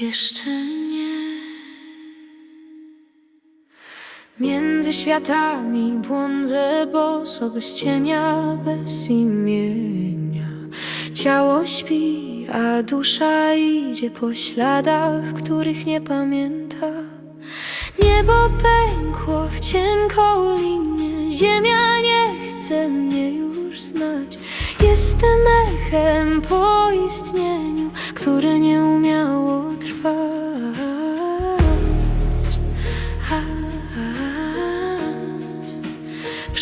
jeszcze nie. Między światami błądzę boso bez cienia, bez imienia. Ciało śpi, a dusza idzie po śladach, których nie pamięta. Niebo pękło w cienką linię, ziemia nie chce mnie już znać. Jestem echem po istnieniu, które nie umiało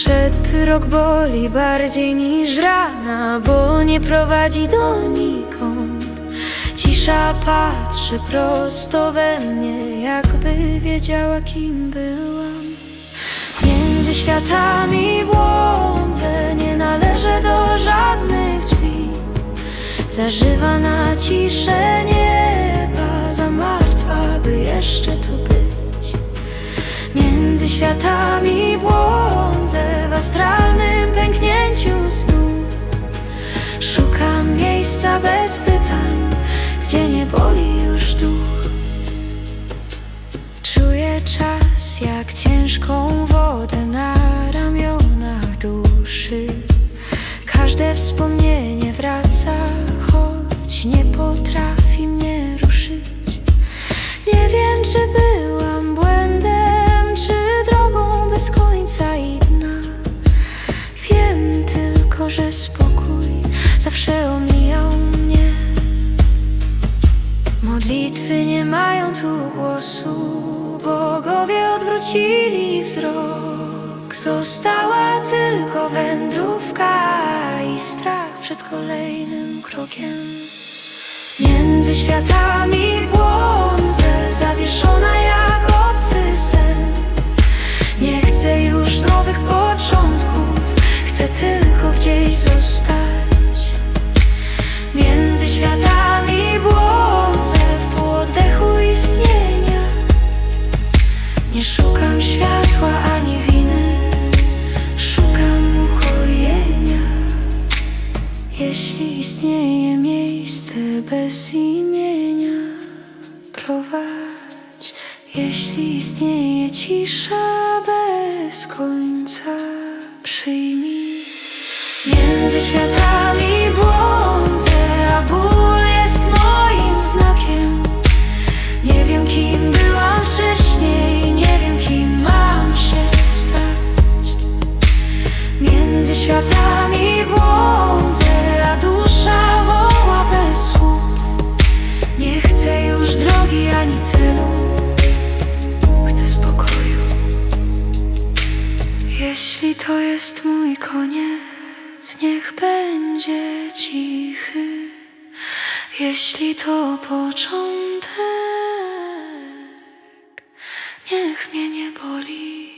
Przedkrok boli bardziej niż rana, bo nie prowadzi donikąd. Cisza patrzy prosto we mnie, jakby wiedziała, kim byłam. Między światami błądzę, nie należę do żadnych drzwi. Zażywa na ciszę nieba, za martwa, by jeszcze tu być. Między światami błądzę w astralnym pęknięciu snu. Szukam miejsca bez pytań, gdzie nie boli już duch. Czuję czas jak ciężką wodę na ramionach duszy. Każde wspomnienie wraca, choć nie potrafi mnie ruszyć. Nie wiem, czy byłam tylko, że spokój zawsze omijał mnie. Modlitwy nie mają tu głosu, bogowie odwrócili wzrok. Została tylko wędrówka i strach przed kolejnym krokiem. Między światami miejsce bez imienia, prowadź. Jeśli istnieje cisza bez końca, przyjmij. Między światami koniec, niech będzie cichy. Jeśli to początek, niech mnie nie boli.